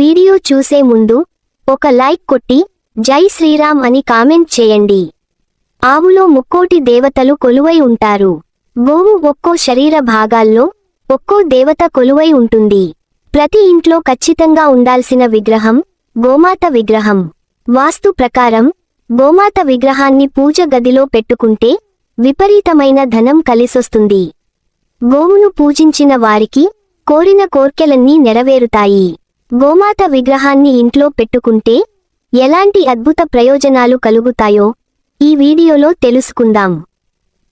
Video చూసే ముందు ఒక లైక్ కొట్టి జై శ్రీరామ్ అని కామెంట్ చేయండి. ఆవులో ముక్కోటి దేవతలు కొలువై ఉంటారు. గోవు ఒక్కో శరీర భాగాల్లో ఒక్కో దేవత కొలువై ఉంటుంది. ప్రతి ఇంట్లో ఖచ్చితంగా ఉండాల్సిన విగ్రహం గోమాత విగ్రహం. వాస్తు ప్రకారం గోమాత విగ్రహాన్ని పూజ గదిలో పెట్టుకుంటే విపరీతమైన ధనం కలిసొస్తుంది. గోవును పూజించిన వారికి కోరిన కోర్కెలన్నీ నెరవేరుతాయి. గోమాత విగ్రహాన్ని ఇంట్లో పెట్టుకుంటే ఎలాంటి అద్భుత ప్రయోజనాలు కలుగుతాయో ఈ వీడియోలో తెలుసుకుందాం.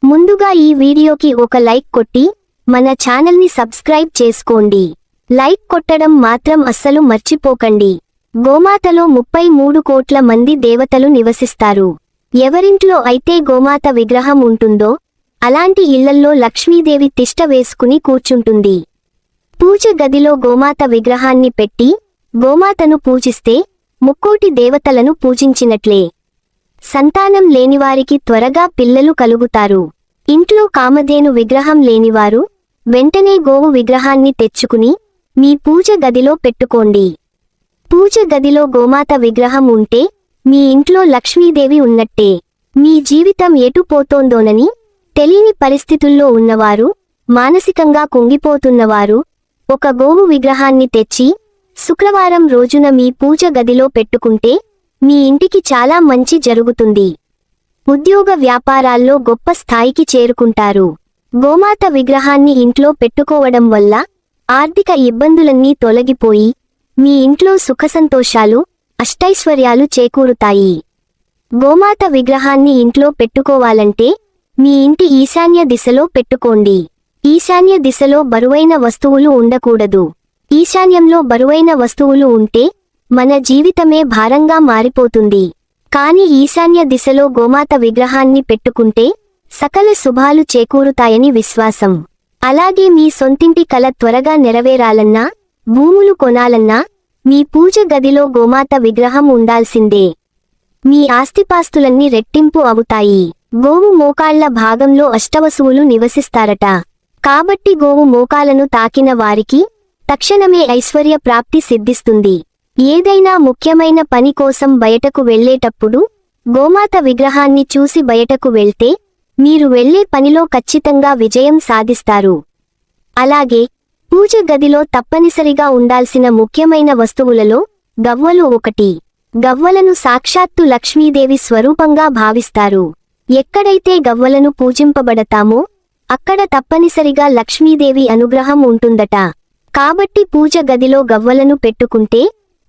ముందుగా ఈ వీడియోకి ఒక లైక్ కొట్టి మన ఛానల్ని సబ్స్క్రైబ్ చేసుకోండి. లైక్ కొట్టడం మాత్రం అస్సలు మర్చిపోకండి. గోమాతలో ముప్పై మూడు కోట్ల మంది దేవతలు నివసిస్తారు. ఎవరింట్లో అయితే గోమాత విగ్రహం ఉంటుందో అలాంటి ఇళ్ళల్లో లక్ష్మీదేవి తిష్ట వేసుకుని కూర్చుంటుంది. పూజ గదిలో గోమాత విగ్రహాన్ని పెట్టి గోమాతను పూజిస్తే ముక్కోటి దేవతలను పూజించినట్లే. సంతానం లేనివారికి త్వరగా పిల్లలు కలుగుతారు. ఇంట్లో కామధేను విగ్రహం లేనివారు వెంటనే గోవు విగ్రహాన్ని తెచ్చుకుని మీ పూజ గదిలో పెట్టుకోండి. పూజ గదిలో గోమాత విగ్రహం ఉంటే మీ ఇంట్లో లక్ష్మీదేవి ఉన్నట్టే. మీ జీవితం ఎటు పోతోందోనని తెలియని పరిస్థితుల్లో ఉన్నవారు మానసికంగా కుంగిపోతున్నవారు ఒక గోవు విగ్రహాన్ని తెచ్చి శుక్రవారం రోజున మీ పూజ గదిలో పెట్టుకుంటే మీ ఇంటికి చాలా మంచి జరుగుతుంది. ఉద్యోగ వ్యాపారాల్లో గొప్ప స్థాయికి చేరుకుంటారు. గోమాత విగ్రహాన్ని ఇంట్లో పెట్టుకోవడం వల్ల ఆర్థిక ఇబ్బందులన్నీ తొలగిపోయి మీ ఇంట్లో సుఖసంతోషాలు అష్టైశ్వర్యాలు చేకూరుతాయి. గోమాత విగ్రహాన్ని ఇంట్లో పెట్టుకోవాలంటే మీ ఇంటి ఈశాన్య దిశలో పెట్టుకోండి. ఈశాన్య దిశలో బరువైన వస్తువులు ఉండకూడదు. ఈశాన్యంలో బరువైన వస్తువులు ఉంటే మన జీవితమే భారంగా మారిపోతుంది. కాని ఈశాన్య దిశలో గోమాత విగ్రహాన్ని పెట్టుకుంటే సకల శుభాలు చేకూరుతాయని విశ్వాసం. అలాగే మీ సొంతింటి కల త్వరగా నెరవేరాలన్నా భూములు కొనాలన్నా మీ పూజ గదిలో గోమాత విగ్రహం ఉండాల్సిందే. మీ ఆస్తిపాస్తులన్నీ రెట్టింపు అవుతాయి. గోవు మోకాళ్ళ భాగంలో అష్టవసువులు నివసిస్తారట. కాబట్టి గోవు మోకాలను తాకిన వారికి తక్షణమే ఐశ్వర్య ప్రాప్తి సిద్ధిస్తుంది. ఏదైనా ముఖ్యమైన పని కోసం బయటకు వెళ్ళేటప్పుడు గోమాత విగ్రహాన్ని చూసి బయటకు వెళ్తే మీరు వెళ్ళే పనిలో ఖచ్చితంగా విజయం సాధిస్తారు. అలాగే పూజ గదిలో తప్పనిసరిగా ఉండాల్సిన ముఖ్యమైన వస్తువులలో గవ్వలు ఒకటి. గవ్వలను సాక్షాత్తు లక్ష్మీదేవి స్వరూపంగా భావిస్తారు. ఎక్కడైతే గవ్వలను పూజింపబడతామో అక్కడ తప్పనిసరిగా లక్ష్మీదేవి అనుగ్రహం ఉంటుందట. కాబట్టి పూజ గదిలో గవ్వలను పెట్టుకుంటే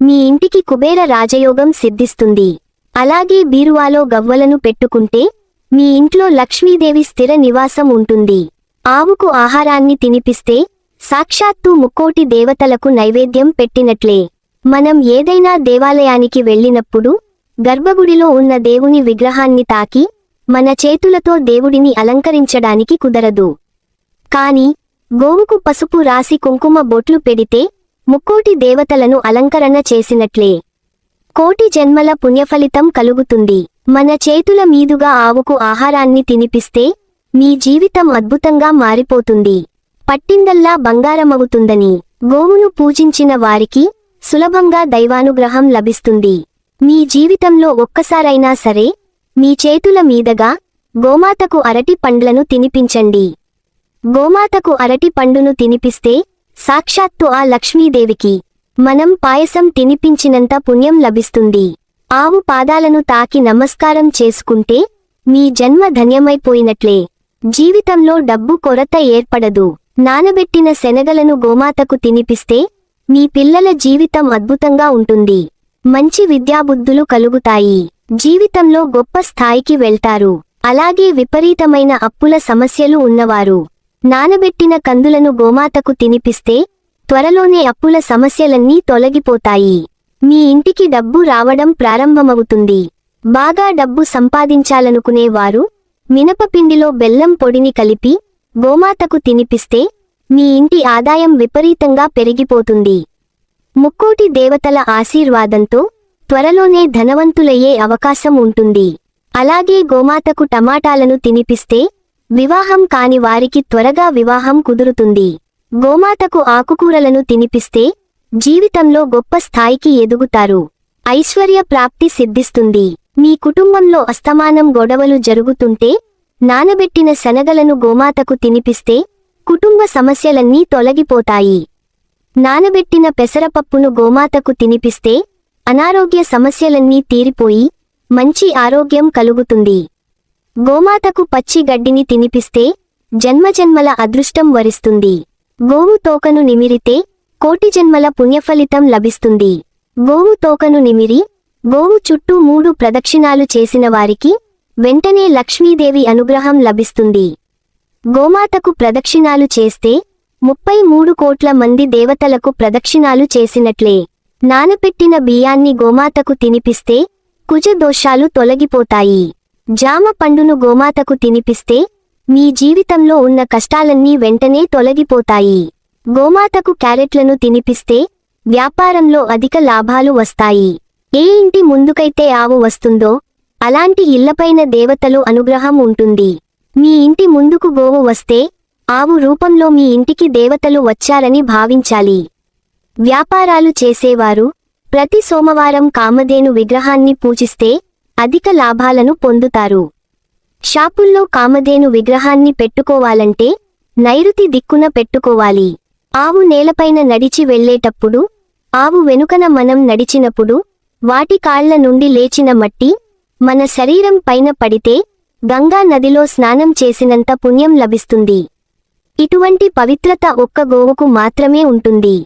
మీ ఇంటికి కుబేర రాజయోగం సిద్ధిస్తుంది. అలాగే బీరువాలో గవ్వలను పెట్టుకుంటే మీ ఇంట్లో లక్ష్మీదేవి స్థిర నివాసం ఉంటుంది. ఆవుకు ఆహారాన్ని తినిపిస్తే సాక్షాత్తు ముక్కోటి దేవతలకు నైవేద్యం పెట్టినట్లే. మనం ఏదైనా దేవాలయానికి వెళ్ళినప్పుడు గర్భగుడిలో ఉన్న దేవుని విగ్రహాన్ని తాకి మన చేతులతో దేవుడిని అలంకరించడానికి కుదరదు. కాని గోవుకు పసుపు రాసి కుంకుమ బొట్లు పెడితే ముక్కోటి దేవతలను అలంకరణ చేసినట్లే. కోటి జన్మల పుణ్యఫలితం కలుగుతుంది. మన చేతుల మీదుగా ఆవుకు ఆహారాన్ని తినిపిస్తే మీ జీవితం అద్భుతంగా మారిపోతుంది. పట్టిందల్లా బంగారమవుతుందని గోవును పూజించిన వారికి సులభంగా దైవానుగ్రహం లభిస్తుంది. మీ జీవితంలో ఒక్కసారైనా సరే మీ చేతుల మీదగా గోమాతకు అరటి పండ్లను తినిపించండి. గోమాతకు అరటి పండును తినిపిస్తే సాక్షాత్తు ఆ లక్ష్మీదేవికి మనం పాయసం తినిపించినంత పుణ్యం లభిస్తుంది. ఆవు పాదాలను తాకి నమస్కారం చేసుకుంటే మీ జన్మ ధన్యమైపోయినట్లే. జీవితంలో డబ్బు కొరత ఏర్పడదు. నానబెట్టిన శనగలను గోమాతకు తినిపిస్తే మీ పిల్లల జీవితం అద్భుతంగా ఉంటుంది. మంచి విద్యాబుద్ధులు కలుగుతాయి. జీవితంలో గొప్ప స్థాయికి వెళ్తారు. అలాగే విపరీతమైన అప్పుల సమస్యలు ఉన్నవారు. నానబెట్టిన కందులను గోమాతకు తినిపిస్తే త్వరలోనే అప్పుల సమస్యలన్నీ తొలగిపోతాయి. మీ ఇంటికి డబ్బు రావడం ప్రారంభమవుతుంది. బాగా డబ్బు సంపాదించాలనుకునేవారు మినపపిండిలో బెల్లం పొడిని కలిపి గోమాతకు తినిపిస్తే మీ ఇంటి ఆదాయం విపరీతంగా పెరిగిపోతుంది. ముక్కోటి దేవతల ఆశీర్వాదంతో త్వరలోనే ధనవంతులయ్యే అవకాశం ఉంటుంది. అలాగే గోమాతకు టమాటాలను తినిపిస్తే వివాహం కాని వారికి త్వరగా వివాహం కుదురుతుంది. గోమాతకు ఆకుకూరలను తినిపిస్తే జీవితంలో గొప్ప స్థాయికి ఎదుగుతారు. ఐశ్వర్య ప్రాప్తి సిద్ధిస్తుంది. మీ కుటుంబంలో అస్తమానం గొడవలు జరుగుతుంటే నానబెట్టిన శనగలను గోమాతకు తినిపిస్తే కుటుంబ సమస్యలన్నీ తొలగిపోతాయి. నానబెట్టిన పెసరపప్పును గోమాతకు తినిపిస్తే అనారోగ్య సమస్యలన్నీ తీరిపోయి మంచి ఆరోగ్యం కలుగుతుంది. గోమాతకు పచ్చి గడ్డిని తినిపిస్తే జన్మజన్మల అదృష్టం వరిస్తుంది. గోవు తోకను నిమిరితే కోటి జన్మల పుణ్యఫలితం లభిస్తుంది. గోవు తోకను నిమిరి గోవు చుట్టూ మూడు ప్రదక్షిణాలు చేసిన వారికి వెంటనే లక్ష్మీదేవి అనుగ్రహం లభిస్తుంది. గోమాతకు ప్రదక్షిణాలు చేస్తే ముప్పై మూడు కోట్ల మంది దేవతలకు ప్రదక్షిణాలు చేసినట్లే. నానపెట్టిన బియ్యాన్ని గోమాతకు తినిపిస్తే కుజ దోషాలు తొలగిపోతాయి. జామ పండును గోమాతకు తినిపిస్తే మీ జీవితంలో ఉన్న కష్టాలన్నీ వెంటనే తొలగిపోతాయి. గోమాతకు క్యారెట్లను తినిపిస్తే వ్యాపారంలో అధిక లాభాలు వస్తాయి. ఏ ఇంటి ముందుకైతే ఆవు వస్తుందో అలాంటి ఇళ్ళపైన దేవతలు అనుగ్రహం ఉంటుంది. మీ ఇంటి ముందుకు గోవు వస్తే ఆవు రూపంలో మీ ఇంటికి దేవతలు వచ్చారని భావించాలి. వ్యాపారాలు చేసేవారు. ప్రతి సోమవారం కామధేను విగ్రహాన్ని పూజిస్తే అధిక లాభాలను పొందుతారు. షాపుల్లో కామధేను విగ్రహాన్ని పెట్టుకోవాలంటే నైరుతి దిక్కున పెట్టుకోవాలి. ఆవు నేలపైన నడిచి వెళ్ళేటప్పుడు ఆవు వెనుకన మనం నడిచినప్పుడు వాటి కాళ్ళ నుండి లేచిన మట్టి మన శరీరం పైన పడితే గంగా నదిలో స్నానం చేసినంత పుణ్యం లభిస్తుంది. ఇటువంటి పవిత్రత ఒక్క గోవుకు మాత్రమే ఉంటుంది.